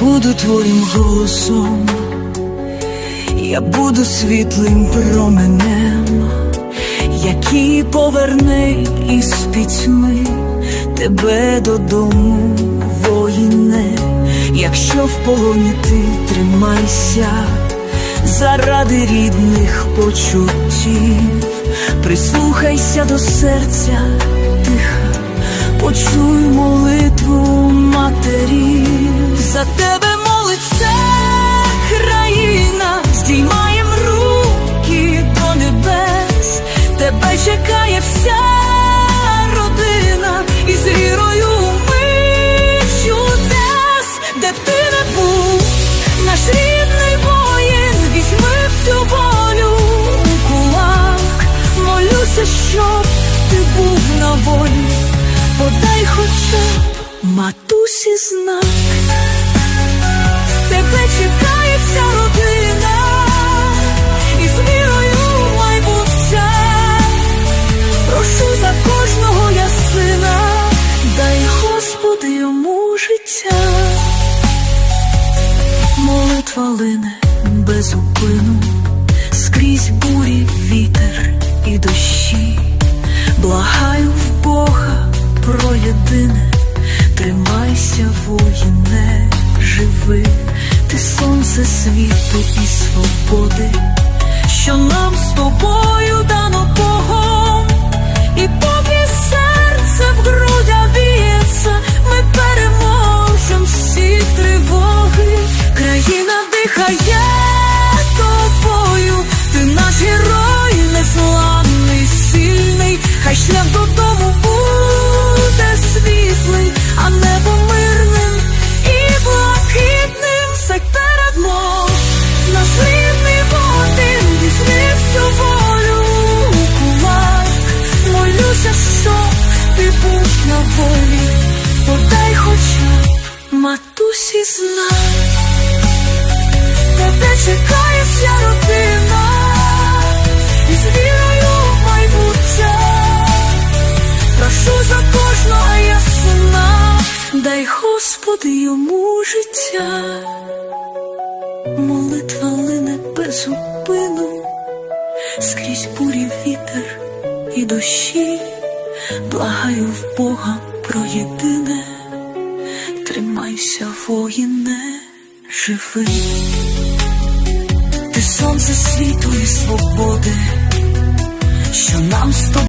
буду твоїм голосом, я буду світлим променем, який поверне із пітьми тебе додому, воїне, якщо в полоні ти тримайся заради рідних почуттів, прислухайся до серця тиха, почуй молитву за тебе молиться країна, здіймаєм руки до небес, тебе чекає вся родина. І з вірою ми чудес, де б ти не був, наш рідний воїн, візьми всю волю у кулак, молюся, щоб ти був на волі, подай хоча матусі знак, Молитва без упину, скрізь бурі, вітер і дощі. Благаю в Бога про єдине, тримайся, воїне, живи, ти сонце світу і свободи, що нам з тобою дано Богом, і поки країна дихає тобою, ти наш герой, незламний, сильний, хай шлях додому буде світлий, а небо мирним і блакитним все передмо. Наш рідний один візьми волю у молюся, що ти був на волі, подай хоча матусі знак. Тебе чекає вся родина, і з вірою. Прошу за кожного я сина, дай Господи йому життя. Молитва лине без зупину, скрізь бурі вітер і дощі, благаю в Бога про єдине, тримайся, воїне, живи, ти сонце світу і свободи, що нам з тобою